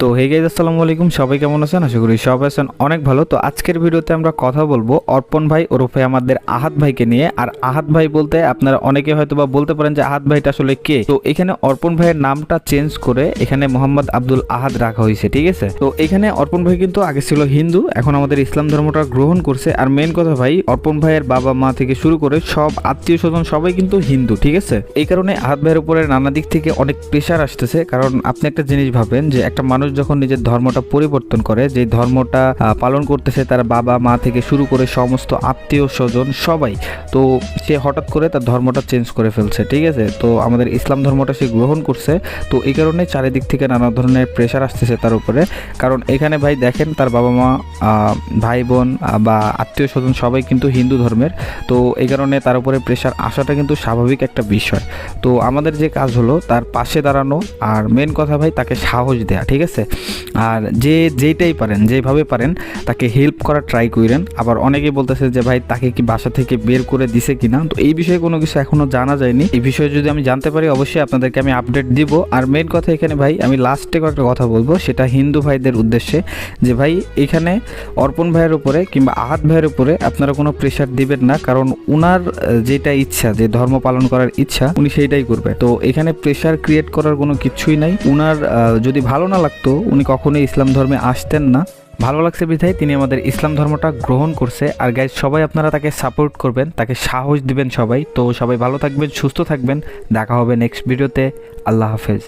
তো hey guys আসসালামু আলাইকুম। সবাই কেমন আছেন? আশা করি সবাই আছেন অনেক ভালো। তো, আজকের ভিডিওতে আমরা কথা বলব অর্পণ ভাই ওরফে আমাদের আহাত ভাইকে নিয়ে। আর আহাত ভাই বলতে আপনারা অনেকে হয়তো বা বলতে পারেন যে আহাত ভাইটা আসলে কে? তো, এখানে অর্পণ ভাইয়ের নামটা চেঞ্জ করে এখানে মোহাম্মদ আব্দুল আহাদ রাখা হয়েছে, ঠিক আছে? তো, এখানে অর্পণ ভাই কিন্তু আগে ছিল হিন্দু, এখন আমাদের ইসলাম ধর্মটা গ্রহণ করছে। আর মেন কথা ভাই, অর্পণ ভাইয়ের বাবা মা থেকে শুরু করে সব আত্মীয় স্বজন সবাই কিন্তু হিন্দু, ঠিক আছে? এই কারণে আহাত ভাইয়ের উপরে নানা দিক থেকে অনেক প্রেশার আসতেছে। কারণ আপনি একটা জিনিস ভাবেন যে একটা মানুষ যখন নিজের ধর্মটা পরিবর্তন করে যে ধর্মটা পালন করতেছে তার বাবা মা থেকে শুরু করে সমস্ত আত্মীয় স্বজন সবাই, তো সে হঠাৎ করে তার ধর্মটা চেঞ্জ করে ফেলছে, ঠিক আছে? তো আমাদের ইসলাম ধর্মটা সে গ্রহণ করছে, তো এই কারণে চারিদিক থেকে নানা ধরনের প্রেশার আসতেছে তার উপরে। কারণ এখানে ভাই দেখেন, তার বাবা মা ভাই বোন বা আত্মীয় স্বজন সবাই কিন্তু হিন্দু ধর্মের, তো এই কারণে তার উপরে প্রেশার আসাটা কিন্তু স্বাভাবিক একটা বিষয়। তো আমাদের যে কাজ হলো, তার পাশে দাঁড়ানো, আর মেন কথা ভাই তাকে সাহস দেয়া, ঠিক আছে? আর যে যেইটাই পারেন যেভাবে পারেন, তাকে হেল্প করার ট্রাই করেন আবার অনেকেই বলতেছে যে, ভাই, তাকে কি বাসা থেকে বের করে দিছে কিনা? তো এই বিষয়ে কোনো কিছু এখনও জানা যায়নি। এই বিষয়ে যদি আমি জানতে পারি, অবশ্যই আপনাদেরকে আমি আপডেট দিব। আর মেন কথা এখানে, ভাই, আমি লাস্টে কয়েকটা কথা বলব। সেটা হিন্দু ভাইদের উদ্দেশ্যে যে, ভাই, এখানে অর্পণ ভাইয়ের উপরে কিংবা আহাত ভাইয়ের উপরে আপনারা কোনো প্রেশার দিবেন না। কারণ উনার যেটা ইচ্ছা, যে ধর্ম পালন করার ইচ্ছা, উনি সেইটাই করবে। তো এখানে প্রেশার ক্রিয়েট করার কোনো কিছুই নাই। উনার যদি ভালো না লাগতো উনি কখনোই ইসলাম ধর্মে আসতেন না। ভালো লাগছে বিধায় তিনি আমাদের ইসলাম ধর্মটা গ্রহণ করছে। আর গাইজ সবাই আপনারা তাকে সাপোর্ট করবেন, তাকে সাহস দিবেন সবাই। তো সবাই ভালো থাকবেন, সুস্থ থাকবেন। দেখা হবে নেক্সট ভিডিওতে আল্লাহ হাফেজ।